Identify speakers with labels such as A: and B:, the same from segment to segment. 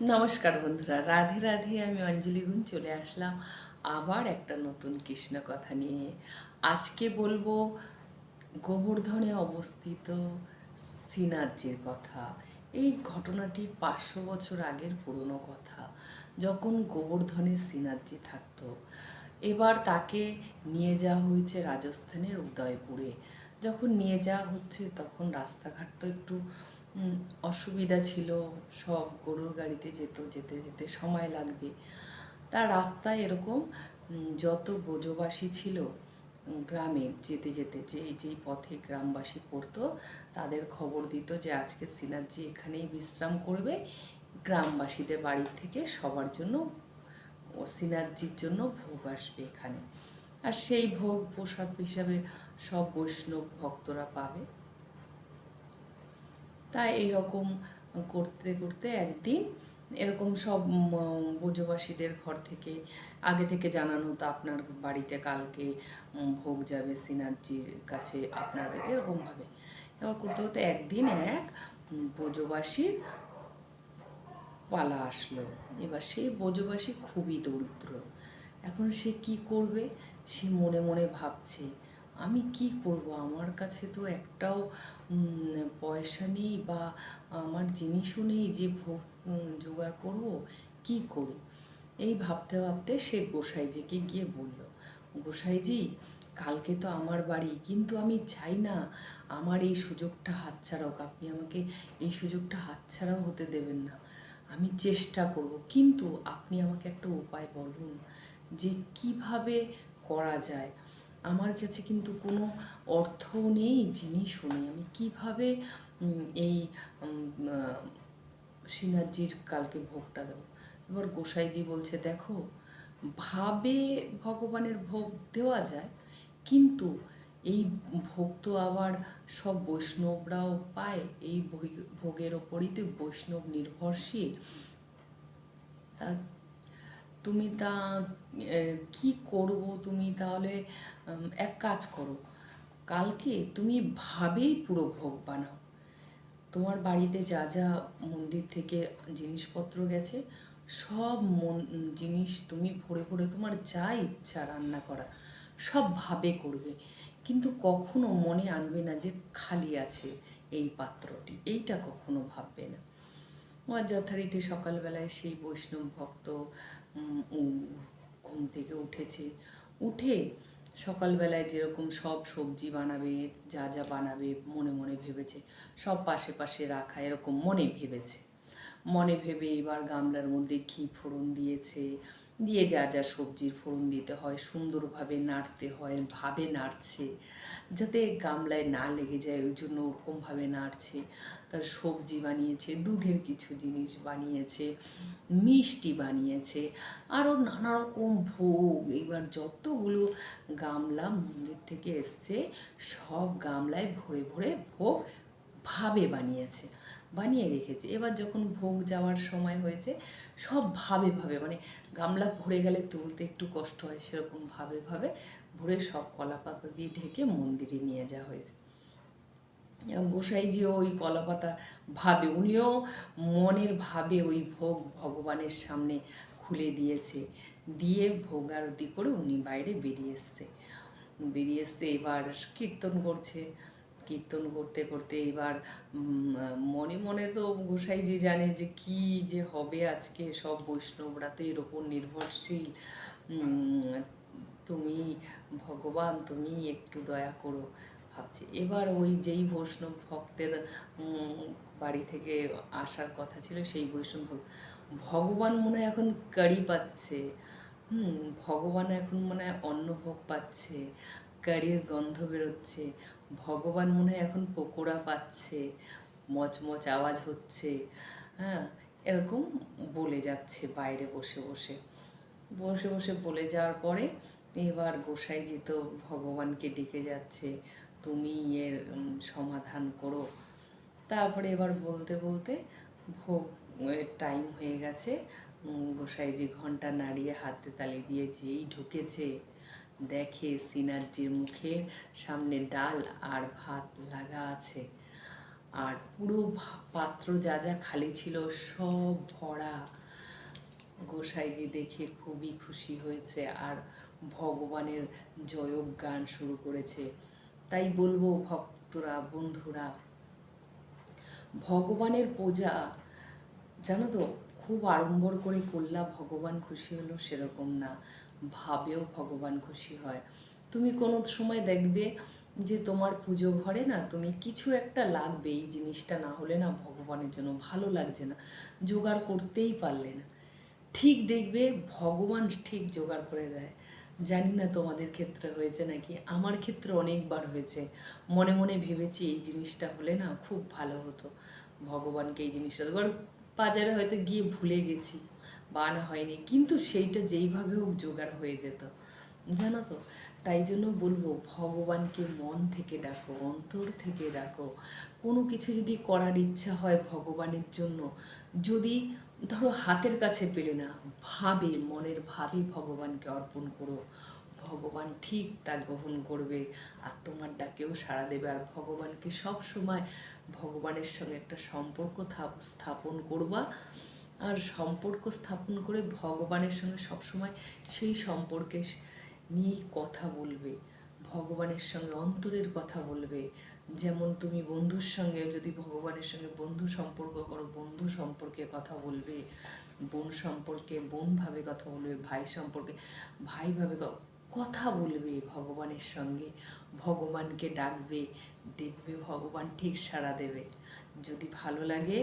A: নমস্কার বন্ধুরা, রাধে রাধে, আমি অঞ্জলি গুণ চলে আসলাম আবার একটা নতুন কৃষ্ণ কথা নিয়ে। আজকে বলব গোবর্ধনে অবস্থিত সিনার্জির কথা। এই ঘটনাটি পাঁচশো বছর আগের পুরনো কথা। যখন গোবর্ধনে সিনার্জি থাকতো, এবার তাকে নিয়ে যাওয়া হয়েছে রাজস্থানের উদয়পুরে। যখন নিয়ে যাওয়া হচ্ছে, তখন রাস্তাঘাট তো একটু অসুবিধা ছিল, সব গরুর গাড়িতে যেত, যেতে যেতে সময় লাগবে। তার রাস্তায় এরকম যত ব্রজবাসী ছিল গ্রামে যেতে যেতে, যে যেই পথে গ্রামবাসী পড়তো, তাদের খবর দিত যে, আজকে সিনার্জি এখানেই বিশ্রাম করবে। গ্রামবাসীদের বাড়ির থেকে সবার জন্য, ও সিনার্জির জন্য ভোগ আসবে এখানে। আর সেই ভোগ প্রসাদ হিসাবে সব বৈষ্ণব ভক্তরা পাবে। তাই এইরকম করতে করতে একদিন এরকম সব উম, ব্রজবাসীদের ঘর থেকে আগে থেকে জানানো হতো আপনার বাড়িতে কালকে ভোগ যাবে সিনার্জির কাছে আপনার এরকমভাবে এবার করতে করতে একদিন এক উম, ব্রজবাসীর পালা আসলো। এবার সেই ব্রজবাসী খুবই দরিদ্র। এখন সে কি করবে? সে মনে মনে ভাবছে আমি কি করব? আমার কাছে তো একটাও পয়সা নেই বা আমার জিনিসও নেই যে ভোগ জোগাড় করব, কি করি? এই ভাবতে ভাবতে সে গোসাইজিকে গিয়ে বলল, গোসাইজি, কালকে তো আমার বাড়ি, কিন্তু আমি চাই না আমার এই সুযোগটা হাতছাড়া হোক। আপনি আমাকে এই সুযোগটা হাতছাড়াও হতে দেবেন না। আমি চেষ্টা করব। কিন্তু আপনি আমাকে একটা উপায় বলুন যে কীভাবে করা যায়? আমার কাছে কিন্তু কোনো অর্থও নেই, জিনিসও নেই। আমি কীভাবে এই সিনার্জির কালকে ভোগটা দেবো? এবার গোসাইজি বলছে, দেখো, ভাবে ভগবানের ভোগ দেওয়া যায়, কিন্তু এই ভোগ তো আবার সব বৈষ্ণবরাও পায়। এই ভোগের ওপরই তো বৈষ্ণব নির্ভরশীল। তুমি তা কি করব তুমি তাহলে এক কাজ করো। কালকে তুমি ভাবেই পুরো ভোগ বানাও। তোমার বাড়িতে যা যা মন্দির থেকে জিনিসপত্র গেছে, সব মন, জিনিস তুমি ভরে ভরে তোমার যা ইচ্ছা রান্না করা, সব ভাবে করবে। কিন্তু কখনো মনে আনবে না যে খালি আছে এই পাত্রটি, এইটা কখনো ভাববে না। আমার যথারীতি সকালবেলায় সেই বৈষ্ণব ভক্ত উ- ঘুম থেকে উঠেছে। উঠে সকালবেলায় যেরকম সব সবজি বানাবে, যা যা বানাবে মনে মনে ভেবেছে, সব পাশে পাশে রাখা এরকম মনে ভেবেছে। মনে ভেবে এবার গামলার মধ্যে ঘি ফোড়ন দিয়েছে দিয়ে যা যা সবজির ফোড়ন দিতে হয়, সুন্দরভাবে নাড়তে হয়, ভাবে নাড়ছে, যাতে গামলায় না লেগে যায়, ওই জন্য ওরকমভাবে নাড়ছে। তার সবজি বানিয়েছে, দুধের কিছু জিনিস বানিয়েছে, মিষ্টি বানিয়েছে, আরও নানা রকম ভোগ। এবার যতগুলো গামলা মন্দির থেকে এসছে, সব গামলায় ভরে ভরে ভোগ ভাবে বানিয়েছে। বানিয়ে রেখেছে। এবার যখন ভোগ যাওয়ার সময় হয়েছে, সব ভাবে ভাবে মানে গামলা ভরে গেলে তুলতে একটু কষ্ট হয় সেরকম ভাবে ভাবে ভরে সব কলা পাতা দিয়ে ঢেকে মন্দিরে নিয়ে যাওয়া হয়েছে। গোসাইজিও ওই কলাপাতা ভাবে, উনিও মনের ভাবে ওই ভোগ ভগবানের সামনে খুলে দিয়েছে। দিয়ে ভোগ আরতি করে উনি বাইরে বেরিয়ে এসছে। বেরিয়ে এসছে, এবার কীর্তন করছে। কীর্তন করতে করতে এবার মনে মনে তো গোসাইজি জানে যে কি যে হবে আজকে সব বৈষ্ণবরা তো এর ওপর নির্ভরশীল। তুমি ভগবান, তুমি একটু দয়া করো, ভাবছি। এবার ওই যেই বৈষ্ণব ভক্তের বাড়ি থেকে আসার কথা ছিল সেই বৈষ্ণব ভগবান মনে হয় এখন কারি পাচ্ছে। হুম, ভগবান এখন মনে হয় অন্নভোগ পাচ্ছে। কারির গন্ধ বেরোচ্ছে। ভগবান মনে হয় এখন পকোড়া পাচ্ছে, মচমচ আওয়াজ হচ্ছে। হ্যাঁ এরকম বলে যাচ্ছে বাইরে বসে বসে। বসে বসে বলে যাওয়ার পরে এবার গোসাইজি তো ভগবানকে ডেকে যাচ্ছে, তুমি এর সমাধান করো। তারপরে এবার বলতে বলতে ভোগ টাইম হয়ে গেছে। উম, যে ঘণ্টা নাড়িয়ে হাতে তালি দিয়ে যেই ঢুকেছে দেখে সিনার্জির মুখের সামনে ডাল আর ভাত লাগা আছে। আর পুরো পাত্র যা যা খালি ছিল সব ভরা। গোসাইজি দেখে খুবই খুশি হয়েছে আর ভগবানের জয়ক গান শুরু করেছে। তাই বলব ভক্তরা বন্ধুরা ভগবানের পূজা জানো তো খুব আড়ম্বর করে করলা, ভগবান খুশি হলো সেরকম না। ভাবেও ভগবান খুশি হয়। তুমি কোনো সময় দেখবে যে তোমার পুজো ঘরে না তুমি কিছু একটা লাগবে এই জিনিসটা না হলে না ভগবানের জন্য ভালো লাগছে না। জোগাড় করতেই পারলে না। ঠিক দেখবে ভগবান ঠিক জোগাড় করে দেয়। জানি না তোমাদের ক্ষেত্রে হয়েছে নাকি? আমার ক্ষেত্রে অনেকবার হয়েছে। মনে মনে ভেবেছি এই জিনিসটা হলে না খুব ভালো হতো। ভগবানকে এই জিনিসটা এবার বাজারে হয়তো গিয়ে ভুলে গেছি বা আনা হয়নি। কিন্তু সেইটা যেইভাবে হোক জোগাড় হয়ে যেত। জানো তো? তাই জন্য বলব, ভগবানকে মন থেকে ডাকো, অন্তর থেকে ডাকো। কোনো কিছু যদি করার ইচ্ছা হয় ভগবানের জন্য, যদি ধরো হাতের কাছে পেলে না, ভাবে, মনের ভাবে ভগবানকে অর্পণ করো। ভগবান ঠিক তা গ্রহণ করবে আর তোমার ডাকেও সাড়া দেবে। আর ভগবানকে সব সময় ভগবানের সঙ্গে একটা সম্পর্ক স্থাপন করবা। আর সম্পর্ক স্থাপন করে ভগবানের সঙ্গে সবসময় সেই সম্পর্কে নিয়েই কথা বলবে। ভগবানের সঙ্গে অন্তরের কথা বলবে। যেমন তুমি বন্ধুর সঙ্গে যদি ভগবানের সঙ্গে বন্ধু সম্পর্ক করো, বন্ধু সম্পর্কে কথা বলবে। বোন সম্পর্কে বোনভাবে কথা বলবে, ভাই সম্পর্কে ভাইভাবে কথা বলবে ভগবানের সঙ্গে। ভগবানকে ডাকবে, দেখবে ভগবান ঠিক সাড়া দেবে। যদি ভালো লাগে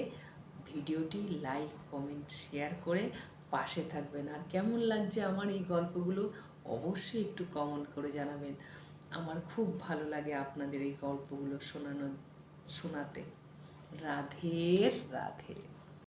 A: ভিডিওটি লাইক, কমেন্ট, শেয়ার করে পাশে থাকবেন। আর কেমন লাগছে আমার এই গল্পগুলো অবশ্যই একটু কমেন্ট করে জানাবেন। আমার খুব ভালো লাগে আপনাদের এই গল্পগুলো শোনানো, শোনাতে। রাধে রাধে।